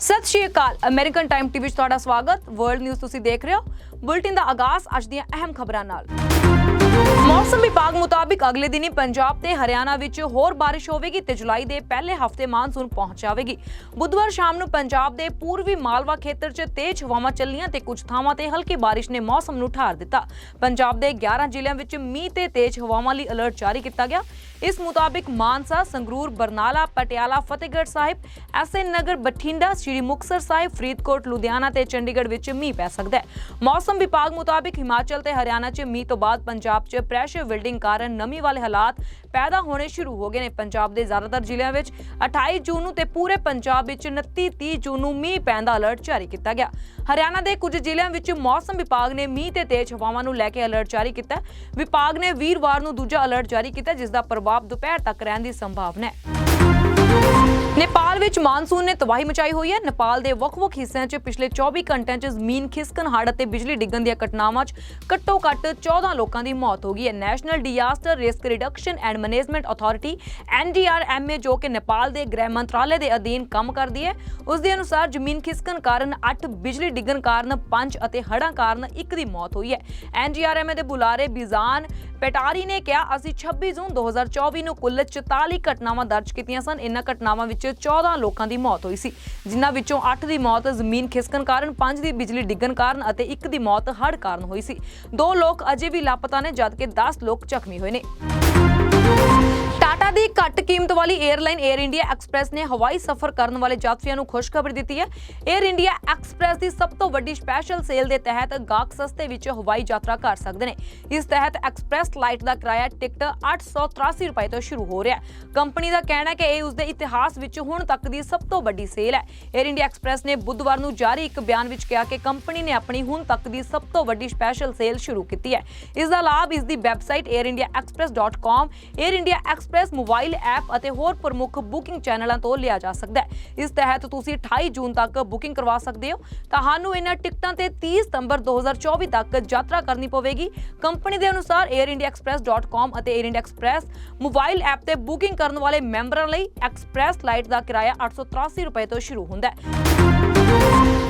ਸਤਿ ਸ਼੍ਰੀ ਅਕਾਲ ਅਮਰੀਕਨ ਟਾਈਮ ਟੀਵੀ 'ਚ ਤੁਹਾਡਾ ਸਵਾਗਤ। ਵਰਲਡ ਨਿਊਜ਼ ਤੁਸੀਂ ਦੇਖ ਰਹੇ ਹੋ। ਬੁਲਟਿਨ ਦਾ ਆਗਾਜ਼ ਅੱਜ ਦੀਆਂ ਅਹਿਮ ਖਬਰਾਂ ਨਾਲ। ਮੌਸਮ ਵਿਭਾਗ ਮੁਤਾਬਿਕ ਅਗਲੇ ਦਿਨੀ ਪੰਜਾਬ ਤੇ ਹਰਿਆਣਾ ਵਿੱਚ ਹੋਰ ਬਾਰਿਸ਼ ਹੋਵੇਗੀ ਤੇ ਜੁਲਾਈ ਦੇ ਪਹਿਲੇ ਹਫ਼ਤੇ ਮਾਨਸੂਨ ਪਹੁੰਚ ਜਾਵੇਗੀ। ਬੁੱਧਵਾਰ ਸ਼ਾਮ ਨੂੰ ਪੰਜਾਬ ਦੇ ਪੂਰਬੀ ਮਾਲਵਾ ਖੇਤਰ 'ਚ ਤੇਜ਼ ਹਵਾਵਾਂ ਚੱਲੀਆਂ ਤੇ ਕੁਝ ਥਾਵਾਂ ਤੇ ਹਲਕੀ ਬਾਰਿਸ਼ ਨੇ ਮੌਸਮ ਨੂੰ ਠਾਰ ਦਿੱਤਾ। ਪੰਜਾਬ ਦੇ 11 ਜ਼ਿਲ੍ਹਿਆਂ ਵਿੱਚ ਮੀਂਹ ਤੇ ਤੇਜ਼ ਹਵਾਵਾਂ ਲਈ ਅਲਰਟ ਜਾਰੀ ਕੀਤਾ ਗਿਆ। ਇਸ ਮੁਤਾਬਿਕ ਮਾਨਸਾ, ਸੰਗਰੂਰ, ਬਰਨਾਲਾ, ਪਟਿਆਲਾ, ਫਤਿਹਗੜ੍ਹ ਸਾਹਿਬ ਐਸਐਨ ਨਗਰ, ਬਠਿੰਡਾ, ਸ੍ਰੀ ਮੁਕਤਸਰ ਸਾਹਿਬ, ਫਰੀਦਕੋਟ, ਲੁਧਿਆਣਾ ਤੇ ਚੰਡੀਗੜ੍ਹ ਵਿੱਚ ਮੀਂਹ ਪੈ ਸਕਦਾ ਹੈ। ਮੌਸਮ ਵਿਭਾਗ ਮੁਤਾਬਿਕ ਹਿਮਾਚਲ ਤੇ ਹਰਿਆਣਾ 'ਚ ਮੀਂਹ ਤੋਂ ਬਾਅਦ ਪੰਜਾਬ 'ਚ ਪ੍ਰੈਸ਼ਰ ਬਿਲਡਿੰਗ ਕਾਰਨ ਨਮੀ ਵਾਲੇ ਹਾਲਾਤ ਪੈਦਾ ਹੋਣੇ ਸ਼ੁਰੂ ਹੋ ਗਏ ਨੇ। ਪੰਜਾਬ ਦੇ ਜ਼ਿਆਦਾਤਰ ਜ਼ਿਲ੍ਹਿਆਂ ਵਿੱਚ 28 ਜੂਨ ਨੂੰ ਤੇ ਪੂਰੇ ਪੰਜਾਬ ਵਿੱਚ 29 30 ਜੂਨ ਨੂੰ ਮੀਂਹ ਪੈਣ ਦਾ ਅਲਰਟ ਜਾਰੀ ਕੀਤਾ ਗਿਆ। ਹਰਿਆਣਾ ਦੇ ਕੁਝ ਜ਼ਿਲ੍ਹਿਆਂ ਵਿੱਚ ਮੌਸਮ ਵਿਭਾਗ ਨੇ ਮੀਂਹ ਤੇ ਤੇਜ਼ ਹਵਾਵਾਂ ਨੂੰ ਲੈ ਕੇ ਅਲਰਟ ਜਾਰੀ ਕੀਤਾ ਵਿਭਾਗ ਨੇ ਵੀਰਵਾਰ ਨੂੰ ਦੂਜਾ ਅਲਰਟ ਜਾਰੀ ਕੀਤਾ ਜਿਸ ਦਾ ਪ੍ਰਭਾਵ ਦੁਪਹਿਰ ਤੱਕ ਰਹਿਣ ਦੀ ਸੰਭਾਵਨਾ ਹੈ। ਨੇਪਾਲ ਵਿੱਚ ਮਾਨਸੂਨ ਨੇ ਤਬਾਹੀ ਮਚਾਈ ਹੋਈ ਹੈ। ਨੇਪਾਲ ਦੇ ਵੱਖ-ਵੱਖ ਹਿੱਸਿਆਂ 'ਚ ਪਿਛਲੇ 24 ਘੰਟਿਆਂ 'ਚ ਜ਼ਮੀਨ ਖਿਸਕਣ, ਹੜ੍ਹ ਅਤੇ ਬਿਜਲੀ ਡਿੱਗਣ ਦੀਆਂ ਘਟਨਾਵਾਂ 'ਚ ਘੱਟੋ-ਘੱਟ 14 ਲੋਕਾਂ ਦੀ ਮੌਤ ਹੋ ਗਈ ਹੈ। National Disaster Risk Reduction and Management Authority NDRMA ਜੋ ਕਿ ਨੇਪਾਲ ਦੇ ਗ੍ਰਹਿ ਮੰਤਰਾਲੇ ਦੇ ਅਧੀਨ ਕੰਮ ਕਰਦੀ ਹੈ, ਉਸ ਦੇ ਅਨੁਸਾਰ ਜ਼ਮੀਨ ਖਿਸਕਣ ਕਾਰਨ 8 ਬਿਜਲੀ ਡਿੱਗਣ ਕਾਰਨ 5 ਅਤੇ ਹੜ੍ਹਾਂ ਕਾਰਨ 1 ਦੀ ਮੌਤ ਹੋਈ ਹੈ। ਐਨਡੀਆਰਐਮਏ ਦੇ ਬੁਲਾਰੇ ਬਿਜ਼ਾਨ ਪੈਟਾਰੀ ਨੇ ਕਿਹਾ, ਅਸੀਂ 26 ਜੂਨ 2024 ਨੂੰ ਕੁੱਲ 44 ਘਟਨਾਵਾਂ ਦਰਜ ਕੀਤੀਆਂ ਸਨ। ਇਨ੍ਹਾਂ ਘਟਨਾਵਾਂ ਵਿੱਚ 14 ਲੋਕਾਂ ਦੀ ਮੌਤ ਹੋਈ ਸੀ, ਜਿਨ੍ਹਾਂ ਵਿੱਚੋਂ 8 ਦੀ ਮੌਤ ਜ਼ਮੀਨ ਖਿਸਕਣ ਕਾਰਨ 5 ਦੀ ਬਿਜਲੀ ਡਿੱਗਣ ਕਾਰਨ ਅਤੇ 1 ਦੀ ਮੌਤ ਹੜ੍ਹ ਕਾਰਨ ਹੋਈ ਸੀ। ਦੋ ਲੋਕ ਅਜੇ ਵੀ ਲਾਪਤਾ ਨੇ, ਜਦਕਿ 10 ਲੋਕ ਜ਼ਖਮੀ ਹੋਏ ਨੇ। ਟਾਟਾ ਦੀ ਘੱਟ ਕੀਮਤ ਵਾਲੀ 에ਅਰਲਾਈਨ 에ਅਰ ਇੰਡੀਆ ਐਕਸਪ੍ਰੈਸ ਨੇ ਹਵਾਈ ਸਫ਼ਰ ਕਰਨ ਵਾਲੇ ਯਾਤਰੀਆਂ ਨੂੰ ਖੁਸ਼ਖਬਰੀ ਦਿੱਤੀ ਹੈ। 에ਅਰ ਇੰਡੀਆ ਐਕਸਪ੍ਰੈਸ ਦੀ ਸਭ ਤੋਂ ਵੱਡੀ ਸਪੈਸ਼ਲ ਸੇਲ ਦੇ ਤਹਿਤ ਗਾਹਕ ਸਸਤੇ ਵਿੱਚ ਹਵਾਈ ਯਾਤਰਾ ਕਰ ਸਕਦੇ ਨੇ। ਇਸ ਤਹਿਤ ਐਕਸਪ੍ਰੈਸ ਫਲਾਈਟ ਦਾ ਕਿਰਾਇਆ ਟਿਕਟ 883 ਰੁਪਏ ਤੋਂ ਸ਼ੁਰੂ ਹੋ ਰਿਹਾ ਹੈ। ਕੰਪਨੀ ਦਾ ਕਹਿਣਾ ਹੈ ਕਿ ਇਹ ਉਸਦੇ ਇਤਿਹਾਸ ਵਿੱਚ ਹੁਣ ਤੱਕ ਦੀ ਸਭ ਤੋਂ ਵੱਡੀ ਸੇਲ ਹੈ। 에ਅਰ ਇੰਡੀਆ ਐਕਸਪ੍ਰੈਸ ਨੇ ਬੁੱਧਵਾਰ ਨੂੰ ਜਾਰੀ ਇੱਕ ਬਿਆਨ ਵਿੱਚ ਕਿਹਾ ਕਿ ਕੰਪਨੀ ਨੇ ਆਪਣੀ ਹੁਣ ਤੱਕ ਦੀ ਸਭ ਤੋਂ ਵੱਡੀ ਸਪੈਸ਼ਲ ਸੇਲ ਸ਼ੁਰੂ ਕੀਤੀ ਹੈ। ਇਸ ਦਾ ਲਾਭ ਇਸ ਦੀ website airindiaexpress.com air India express express, mobile app ਅਤੇ ਹੋਰ ਪ੍ਰਮੁੱਖ ਬੁਕਿੰਗ ਚੈਨਲਾਂ ਤੋਂ ਲਿਆ ਜਾ ਸਕਦਾ ਹੈ। ਇਸ ਤਹਿਤ ਤੁਸੀਂ 28 ਜੂਨ ਤੱਕ ਬੁਕਿੰਗ ਕਰਵਾ ਸਕਦੇ ਹੋ। ਤੁਹਾਨੂੰ ਇਹਨਾਂ ਟਿਕਟਾਂ ਤੇ 30 ਸਤੰਬਰ 2024 ਤੱਕ ਯਾਤਰਾ ਕਰਨੀ ਪਵੇਗੀ। ਕੰਪਨੀ ਦੇ ਅਨੁਸਾਰ airindiaexpress.com ਅਤੇ Air India Express mobile app ਤੇ ਬੁਕਿੰਗ ਕਰਨ ਵਾਲੇ ਮੈਂਬਰਾਂ ਲਈ ਐਕਸਪ੍ਰੈਸ ਫਲਾਈਟ ਦਾ ਕਿਰਾਇਆ 883 ਰੁਪਏ ਤੋਂ ਸ਼ੁਰੂ ਹੁੰਦਾ ਹੈ।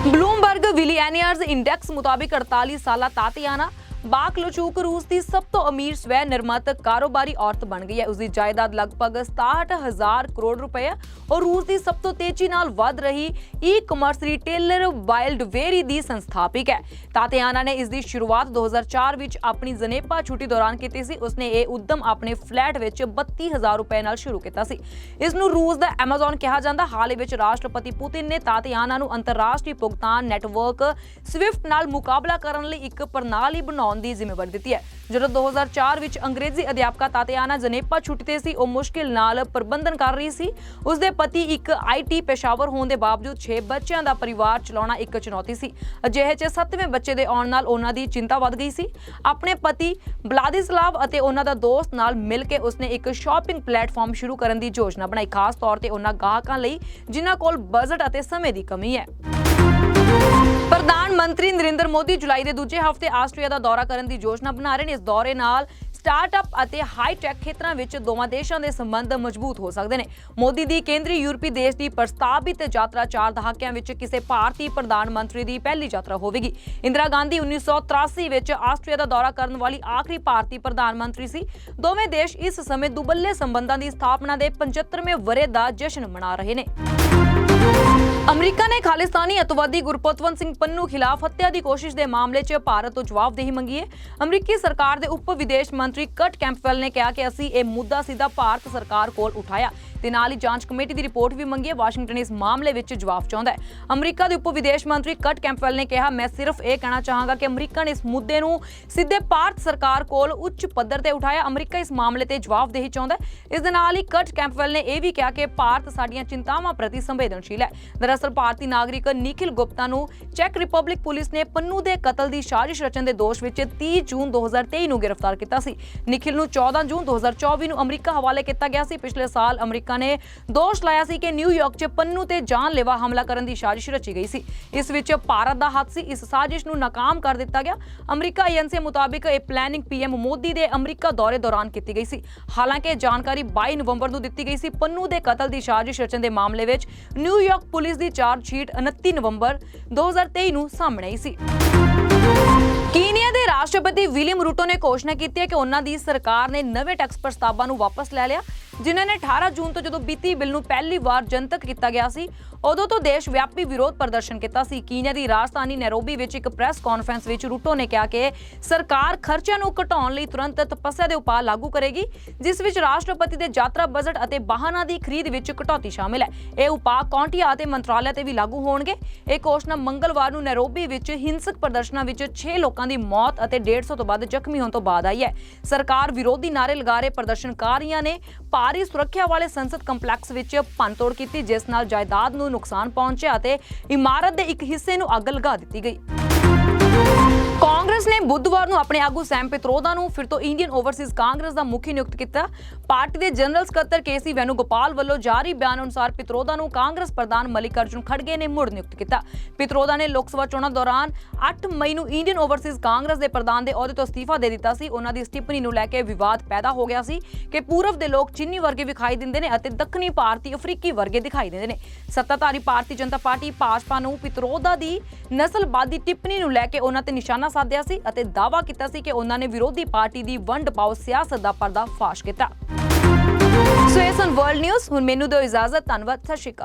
ਬਲੂਮਬਰਗ ਵਿਲੀਅਨਰਜ਼ ਇੰਡੈਕਸ ਮੁਤਾਬਿਕ 48 ਸਾਲਾ ਤਾਤਿਆਨਾ ਬਾਕਲੁਚੂਕ ਰੂਸ ਦੀ ਸਭ ਤੋਂ ਅਮੀਰ ਸਵੈ ਨਿਰਮਿਤ ਕਾਰੋਬਾਰੀ ਔਰਤ ਬਣ ਗਈ ਹੈ। ਉਸ ਦੀ ਜਾਇਦਾਦ ਲਗਭਗ 67000 ਕਰੋੜ ਰੁਪਏ ਹੈ ਔਰ ਰੂਸ ਦੀ ਸਭ ਤੋਂ ਤੇਜ਼ੀ ਨਾਲ ਵੱਧ ਰਹੀ ਈ-ਕਮਰਸ ਰਿਟੇਲਰ ਵਾਈਲਡ ਦੀ ਸੰਸਥਾਪਕ ਹੈ। ਤਾਤਿਆਨਾ ਨੇ ਇਸ ਦੀ ਸ਼ੁਰੂਆਤ 2004 ਵਿੱਚ ਆਪਣੀ ਜਨੇਪਾ ਛੁੱਟੀ ਦੌਰਾਨ ਕੀਤੀ ਸੀ। ਉਸਨੇ ਇਹ ਉਦਮ ਆਪਣੇ ਫਲੈਟ ਵਿੱਚ 32000 ਰੁਪਏ ਨਾਲ ਸ਼ੁਰੂ ਕੀਤਾ ਸੀ। ਇਸ ਨੂੰ ਰੂਸ ਦਾ ਐਮਾਜ਼ਨ ਕਿਹਾ ਜਾਂਦਾ। ਹਾਲ ਵਿੱਚ ਰਾਸ਼ਟਰਪਤੀ ਪੁਤਿਨ ਨੇ ਤਾਤਿਆਨਾ ਨੂੰ ਅੰਤਰਰਾਸ਼ਟਰੀ ਭੁਗਤਾਨ ਨੈਟਵਰਕ ਸਵਿਫਟ ਨਾਲ ਮੁਕਾਬਲਾ ਕਰਨ ਲਈ ਇੱਕ ਪ੍ਰਣਾਲੀ ਬਣਾਉਣ ਦੀ ਜ਼ਿੰਮੇਵਾਰੀ ਦਿੱਤੀ ਹੈ। ਜਦੋਂ 2004 ਵਿੱਚ ਅੰਗਰੇਜ਼ੀ ਅਧਿਆਪਕਾ ਤਾਤਿਆਨਾ ਜਨੇਪਾ ਛੁੱਟੀ ਤੇ ਸੀ, ਉਹ ਮੁਸ਼ਕਿਲ ਨਾਲ ਪ੍ਰਬੰਧਨ ਕਰ ਰਹੀ ਸੀ। ਉਸਦੇ ਪਤੀ ਇੱਕ ਆਈਟੀ ਪੇਸ਼ਾਵਰ ਹੋਣ ਦੇ ਬਾਵਜੂਦ 6 ਬੱਚਿਆਂ ਦਾ ਪਰਿਵਾਰ ਚਲਾਉਣਾ ਇੱਕ ਚੁਣੌਤੀ ਸੀ। ਅਜਿਹੇ 'ਚ 7ਵੇਂ ਬੱਚੇ ਦੇ ਆਉਣ ਨਾਲ ਉਹਨਾਂ ਦੀ ਚਿੰਤਾ ਵੱਧ ਗਈ ਸੀ। ਆਪਣੇ ਪਤੀ ਬਲਾਦਿਸਲਾਵ ਅਤੇ ਉਹਨਾਂ ਦਾ ਦੋਸਤ ਨਾਲ ਮਿਲ ਕੇ ਉਸਨੇ ਇੱਕ ਸ਼ਾਪਿੰਗ ਪਲੇਟਫਾਰਮ ਸ਼ੁਰੂ ਕਰਨ ਦੀ ਯੋਜਨਾ ਬਣਾਈ। ਖਾਸ ਤੌਰ ਤੇ ਉਹਨਾਂ ਗਾਹਕਾਂ ਲਈ, ਜਿਨ੍ਹਾਂ ਕੋਲ ਬਜਟ ਅਤੇ ਸਮੇਂ ਦੀ ਕਮੀ ਹੈ। ਪ੍ਰਧਾਨ ਮੰਤਰੀ ਨਰਿੰਦਰ ਮੋਦੀ ਜੁਲਾਈ ਦੇ ਦੂਜੇ ਹਫ਼ਤੇ ਆਸਟਰੀਆ ਦਾ ਦੌਰਾ ਕਰਨ ਦੀ ਯੋਜਨਾ ਬਣਾ ਰਹੇ ਨੇ। ਇਸ ਦੌਰੇ ਨਾਲ ਸਟਾਰਟਅਪ ਅਤੇ ਹਾਈ ਟੈਕ ਖੇਤਰਾਂ ਵਿੱਚ ਦੋਵਾਂ ਦੇਸ਼ਾਂ ਦੇ ਸੰਬੰਧ ਮਜ਼ਬੂਤ ਹੋ ਸਕਦੇ ਨੇ। ਮੋਦੀ ਦੀ ਕੇਂਦਰੀ ਯੂਰਪੀ ਦੇਸ਼ ਦੀ ਪ੍ਰਸਤਾਵਿਤ ਯਾਤਰਾ ਚਾਰ ਦਹਾਕਿਆਂ ਵਿੱਚ ਕਿਸੇ ਭਾਰਤੀ ਪ੍ਰਧਾਨ ਮੰਤਰੀ ਦੀ ਪਹਿਲੀ ਯਾਤਰਾ ਹੋਵੇਗੀ। ਇੰਦਰਾ ਗਾਂਧੀ 1983 ਵਿੱਚ ਆਸਟਰੀਆ ਦਾ ਦੌਰਾ ਕਰਨ ਵਾਲੀ ਆਖਰੀ ਭਾਰਤੀ ਪ੍ਰਧਾਨ ਮੰਤਰੀ ਸੀ। ਦੋਵੇਂ ਦੇਸ਼ ਇਸ ਸਮੇਂ ਦੁਬੱਲੇ ਸੰਬੰਧਾਂ ਦੀ ਸਥਾਪਨਾ ਦੇ 75ਵੇਂ ਵਰ੍ਹੇ ਦਾ ਜਸ਼ਨ ਮਨਾ ਰਹੇ ਨੇ। ਅਮਰੀਕਾ ਨੇ ਖਾਲਿਸਤਾਨੀ ਅਤਵਾਦੀ ਗੁਰਪਤਵੰਤ ਸਿੰਘ ਪੰਨੂ ਖਿਲਾਫ ਹੱਤਿਆ ਦੀ ਕੋਸ਼ਿਸ਼ ਦੇ ਮਾਮਲੇ 'ਚ ਭਾਰਤ ਤੋਂ ਜਵਾਬਦੇਹੀ ਮੰਗੀ ਹੈ। ਅਮਰੀਕੀ ਸਰਕਾਰ ਦੇ ਉਪ ਵਿਦੇਸ਼ ਮੰਤਰੀ ਕਟ ਕੈਂਪਵੈਲ ਨੇ ਕਿਹਾ ਕਿ ਅਸੀਂ ਇਹ ਮੁੱਦਾ ਸਿੱਧਾ ਭਾਰਤ ਸਰਕਾਰ ਕੋਲ ਉਠਾਇਆ। ਤੇ ਨਾਲ ਹੀ ਜਾਂਚ ਕਮੇਟੀ ਦੀ ਰਿਪੋਰਟ ਵੀ ਮੰਗੀ ਹੈ। ਵਾਸ਼ਿੰਗਟਨ ਇਸ ਮਾਮਲੇ ਵਿੱਚ ਜਵਾਬ ਚਾਹੁੰਦਾ ਹੈ। ਅਮਰੀਕਾ ਦੇ ਉਪ ਵਿਦੇਸ਼ ਮੰਤਰੀ ਕਟ ਕੈਂਪਵੈਲ ਨੇ ਕਿਹਾ, ਮੈਂ ਸਿਰਫ ਇਹ ਕਹਿਣਾ ਚਾਹਾਂਗਾ ਕਿ ਅਮਰੀਕਾ ਨੇ ਇਸ ਮੁੱਦੇ ਨੂੰ ਸਿੱਧੇ ਭਾਰਤ ਸਰਕਾਰ ਕੋਲ ਉੱਚ ਪੱਧਰ ਤੇ ਉਠਾਇਆ। ਅਮਰੀਕਾ ਇਸ ਮਾਮਲੇ ਤੇ ਜਵਾਬਦੇਹੀ ਚਾਹੁੰਦਾ ਹੈ। ਇਸ ਦੇ ਨਾਲ ਹੀ ਕਟ ਕੈਂਪਵੈਲ ਨੇ ਇਹ ਵੀ ਕਿਹਾ ਕਿ ਭਾਰਤ ਸਾਡੀਆਂ ਚਿੰਤਾਵਾਂ ਪ੍ਰਤੀ ਸੰਵੇਦਨਸ਼ੀਲ ਹੈ। ਦਰਅਸਲ ਭਾਰਤੀ ਨਾਗਰਿਕ ਨਿਖਿਲ ਗੁਪਤਾ ਨੂੰ ਚੈੱਕ ਰਿਪਬਲਿਕ ਪੁਲਿਸ ਨੇ ਪੰਨੂ ਦੇ ਕਤਲ ਦੀ ਸਾਜ਼ਿਸ਼ ਰਚਣ ਦੇ ਦੋਸ਼ ਵਿੱਚ 30 ਜੂਨ 2023 ਨੂੰ ਗ੍ਰਿਫਤਾਰ ਕੀਤਾ ਸੀ। ਨਿਖਿਲ ਨੂੰ 14 ਜੂਨ 2024 ਨੂੰ ਅਮਰੀਕਾ ਹਵਾਲੇ ਕੀਤਾ ਗਿਆ ਸੀ। ਪਿਛਲੇ ਸਾਲ ਅਮਰੀਕਾ ਨੇ ਦੋਸ਼ ਲਾਇਆ ਸੀ ਕਿ ਨਿਊਯਾਰਕ 'ਚ ਪੰਨੂ ਤੇ ਜਾਨਲੇਵਾ ਹਮਲਾ ਕਰਨ ਦੀ ਸਾਜ਼ਿਸ਼ ਰਚੀ ਗਈ ਸੀ। ਇਸ ਵਿੱਚ ਭਾਰਤ ਦਾ ਹੱਥ ਸੀ। ਇਸ ਸਾਜ਼ਿਸ਼ ਨੂੰ ਨਾਕਾਮ ਕਰ ਦਿੱਤਾ ਗਿਆ। ਅਮਰੀਕਾ ਏਜੰਸੀ ਮੁਤਾਬਿਕ ਇਹ ਪਲੈਨਿੰਗ ਪੀਐਮ ਮੋਦੀ ਦੇ ਅਮਰੀਕਾ ਦੌਰੇ ਦੌਰਾਨ ਕੀਤੀ ਗਈ ਸੀ। ਹਾਲਾਂਕਿ ਇਹ ਜਾਣਕਾਰੀ 22 ਨਵੰਬਰ ਨੂੰ ਦਿੱਤੀ ਗਈ ਸੀ। ਪੰਨੂ ਦੇ ਕਤਲ ਦੀ ਸਾਜ਼ਿਸ਼ ਰਚਨ ਦੇ ਮਾਮਲੇ ਵਿੱਚ ਨਿਊਯਾਰਕ ਪੁਲਿਸ ਦੀ ਚਾਰਜ ਸ਼ੀਟ 29 ਨਵੰਬਰ 2023 ਨੂੰ ਸਾਹਮਣੇ ਆਈ ਸੀ। ਕੀਨੀਆ ਦੇ ਰਾਸ਼ਟਰਪਤੀ ਵਿਲੀਅਮ ਰੂਟੋ ਨੇ ਘੋਸ਼ਣਾ ਕੀਤੀ ਹੈ ਕਿ ਉਹਨਾਂ ਦੀ ਸਰਕਾਰ ਨੇ ਨਵੇਂ ਟੈਕਸ ਪ੍ਰਸਤਾਵਾਂ ਨੂੰ ਵਾਪਸ ਲੈ ਲਿਆ। ਜਿਨ੍ਹਾਂ ਨੇ 18 ਜੂਨ ਤੋਂ ਜਦੋਂ ਬੀਤੀ ਬਿੱਲ ਨੂੰ ਪਹਿਲੀ ਵਾਰ ਜਨਤਕ ਕੀਤਾ ਗਿਆ ਸੀ, ਉਦੋਂ ਤੋਂ ਦੇਸ਼ ਵਿਆਪੀ ਵਿਰੋਧ ਪ੍ਰਦਰਸ਼ਨ ਕੀਤਾ ਸੀ। ਕੀਨੀਆ ਦੀ ਰਾਜਧਾਨੀ ਨੈਰੋਬੀ ਵਿੱਚ ਇੱਕ ਪ੍ਰੈਸ ਕਾਨਫਰੰਸ ਵਿੱਚ ਰੂਟੋ ਨੇ ਕਿਹਾ ਕਿ ਸਰਕਾਰ ਖਰਚਿਆਂ ਨੂੰ ਘਟਾਉਣ ਲਈ ਤੁਰੰਤ ਤਪੱਸਿਆ ਦੇ ਉਪਾਅ ਲਾਗੂ ਕਰੇਗੀ, ਜਿਸ ਵਿੱਚ ਰਾਸ਼ਟਰਪਤੀ ਦੇ ਯਾਤਰਾ ਬਜਟ ਅਤੇ ਵਾਹਨਾਂ ਦੀ ਖਰੀਦ ਵਿੱਚ ਕਟੌਤੀ ਸ਼ਾਮਿਲ ਹੈ। ਇਹ ਉਪਾਅ ਕੌਂਟੀਆ ਅਤੇ ਮੰਤਰਾਲੇ ਤੇ ਵੀ ਲਾਗੂ ਹੋਣਗੇ। ਇਹ ਘੋਸ਼ਣਾ ਮੰਗਲਵਾਰ ਨੂੰ ਨੈਰੋਬੀ ਵਿੱਚ ਹਿੰਸਕ ਪ੍ਰਦਰਸ਼ਨਾਂ ਵਿੱਚ 6 ਲੋਕਾਂ ਦੀ ਮੌਤ ਅਤੇ 150 ਤੋਂ ਵੱਧ ਜ਼ਖਮੀ ਹੋਣ ਤੋਂ ਬਾਅਦ ਆਈ ਹੈ। ਸਰਕਾਰ ਵਿਰੋਧੀ ਨਾਰੇ ਲਗਾ ਰਹੇ ਪ੍ਰਦਰਸ਼ਨਕਾਰੀਆਂ ਨੇ ਭਾਰੀ ਸੁਰੱਖਿਆ ਵਾਲੇ ਸੰਸਦ ਕੰਪਲੈਕਸ ਵਿੱਚ ਭੰਨਤੋੜ ਕੀਤੀ, ਜਿਸ ਨਾਲ ਜਾਇਦਾਦ ਨੂੰ ਨੁਕਸਾਨ ਪਹੁੰਚਿਆ ਅਤੇ ਇਮਾਰਤ ਦੇ ਇੱਕ ਹਿੱਸੇ ਨੂੰ ਅੱਗ ਲਗਾ ਦਿੱਤੀ ਗਈ। ਕਾਂਗਰਸ ਨੇ ਬੁੱਧਵਾਰ ਨੂੰ ਆਪਣੇ ਆਗੂ ਸੈਮ ਪਿਤਰੋਦਾ ਨੂੰ, ਫਿਰ ਤੋਂ ਇੰਡੀਅਨ ਓਵਰਸੀਜ਼ ਕਾਂਗਰਸ ਦਾ ਮੁਖੀ ਨਿਯੁਕਤ ਕੀਤਾ। ਪਾਰਟੀ ਦੇ ਜਨਰਲ ਸਕੱਤਰ ਕੇਸੀ ਵੈਨੂਗੋਪਾਲ ਵੱਲੋਂ ਜਾਰੀ ਬਿਆਨ ਅਨੁਸਾਰ ਪਿਤਰੋਦਾ ਨੂੰ ਕਾਂਗਰਸ ਪ੍ਰਧਾਨ ਮਲਿਕਾਰਜੁਨ ਖੜਗੇ ਨੇ ਮੁੜ ਨਿਯੁਕਤ ਕੀਤਾ। ਪਿਤਰੋਦਾ ਨੇ ਲੋਕ ਸਭਾ ਚੋਣਾਂ ਦੌਰਾਨ 8 ਮਈ ਨੂੰ ਇੰਡੀਅਨ ਓਵਰਸੀਜ਼ ਕਾਂਗਰਸ ਦੇ ਪ੍ਰਧਾਨ ਦੇ ਅਹੁਦੇ ਤੋਂ ਅਸਤੀਫਾ ਦੇ ਦਿੱਤਾ ਸੀ। ਉਹਨਾਂ ਦੀ ਇਸ ਟਿੱਪਣੀ ਨੂੰ ਲੈ ਕੇ ਵਿਵਾਦ ਪੈਦਾ ਹੋ ਗਿਆ ਸੀ ਕਿ ਪੂਰਬ ਦੇ ਲੋਕ ਚੀਨੀ ਵਰਗੇ ਵਿਖਾਈ ਦਿੰਦੇ ਨੇ ਅਤੇ ਦੱਖਣੀ ਭਾਰਤੀ, ਅਫਰੀਕੀ ਵਰਗੇ ਦਿਖਾਈ ਦਿੰਦੇ ਨੇ। ਸੱਤਾਧਾਰੀ ਭਾਰਤੀ ਜਨਤਾ ਪਾਰਟੀ ਭਾਜਪਾ ਨੂੰ ਪਿਤਰੋਦਾ ਦੀ ਨਸਲਵਾਦੀ ਟਿੱਪਣੀ ਨੂੰ ਲੈ ਕੇ ਉਹਨਾਂ ਤੇ ਨਿਸ਼ਾਨਾ ਸਾਧਿਆ ਸੀ ਅਤੇ ਦਾਅਵਾ ਕੀਤਾ ਸੀ ਕਿ ਉਹਨਾਂ ਨੇ ਵਿਰੋਧੀ ਪਾਰਟੀ ਦੀ ਵੰਡ ਪਾਓ ਸਿਆਸਤ ਦਾ ਪਰਦਾ ਫਾਸ਼ ਕੀਤਾ। ਸੋ ਇਹ ਸਨ ਵਰਲਡ ਨਿਊਜ਼ ਹੁਣ ਮੈਨੂੰ ਦਿਓ ਇਜਾਜ਼ਤ, ਧੰਨਵਾਦ, ਸਤਿ ਸ਼੍ਰੀ ਅਕਾਲ।